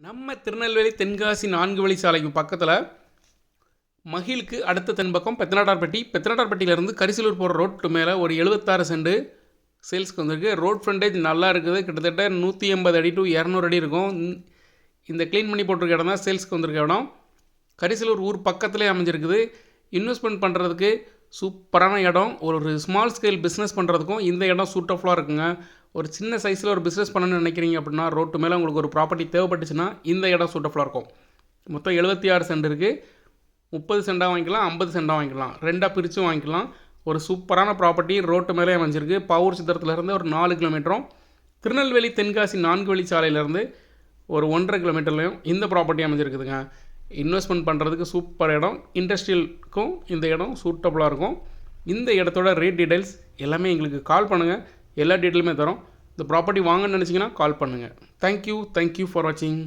நம்ம திருநெல்வேலி தென்காசி நான்கு வழி சாலைக்கு பக்கத்தில் மகிழுக்கு அடுத்த தென்பக்கம் பெத்தநாட்டார்பட்டி. பெத்தநாட்டார்பட்டியிலேருந்து கரிசலூர் போகிற ரோட்டு மேலே ஒரு எழுபத்தாறு சென்ட் சேல்ஸ்க்கு வந்திருக்கு. ரோட் ஃப்ரண்டேஜ் நல்லா இருக்குது. கிட்டத்தட்ட நூற்றி எண்பது அடி டு இரநூறு அடி இருக்கும். இந்த- இந்த க்ளீன் பண்ணி போட்டிருக்க இடம் தான் சேல்ஸ்க்கு வந்திருக்க இடம். கரிசலூர் ஊர் பக்கத்துலேயே அமைஞ்சிருக்குது. இன்வெஸ்ட்மெண்ட் பண்ணுறதுக்கு சூப்பரான இடம். ஒரு ஸ்மால் ஸ்கேல் பிஸ்னஸ் பண்ணுறதுக்கும் இந்த இடம் சூட்டஃபுல்லாக இருக்குங்க. ஒரு சின்ன சைஸில் ஒரு பிஸ்னஸ் பண்ணணும்னு நினைக்கிறீங்க அப்படின்னா ரோட்டு மேலே உங்களுக்கு ஒரு ப்ராப்பர்ட்டி தேவைப்பட்டுச்சுன்னா இந்த இடம் சூட்டஃபுல்லாக இருக்கும். மொத்தம் எழுபத்தி ஆறு சென்ட் இருக்குது முப்பது சென்டாக வாங்கிக்கலாம் ஐம்பது சென்டாக வாங்கிக்கலாம். ரெண்டாக பிரித்து வாங்கிக்கலாம். ஒரு சூப்பரான ப்ராப்பர்ட்டி ரோட்டு மேலே அமைஞ்சிருக்கு. பவுர் சித்திரத்துலேருந்து ஒரு நாலு கிலோமீட்டரும் திருநெல்வேலி தென்காசி நான்கு வழி சாலையிலேருந்து ஒரு ஒன்றரை கிலோமீட்டர்லையும் இந்த ப்ராப்பர்ட்டி அமைஞ்சிருக்குதுங்க. இன்வெஸ்ட்மெண்ட் பண்ணுறதுக்கு சூப்பர் இடம். இண்டஸ்ட்ரியலுக்கும் இந்த இடம் சூட்டபுளாக இருக்கும். இந்த இடத்தோட ரேட் டீடைல்ஸ் எல்லாமே எங்களுக்கு கால் பண்ணுங்கள் எல்லா டீட்டெயிலுமே தரோம். இந்த ப்ராப்பர்ட்டி வாங்கன்னு நினச்சிங்கன்னா கால் பண்ணுங்கள் தேங்க்யூ தேங்க்யூ ஃபார் வாட்சிங்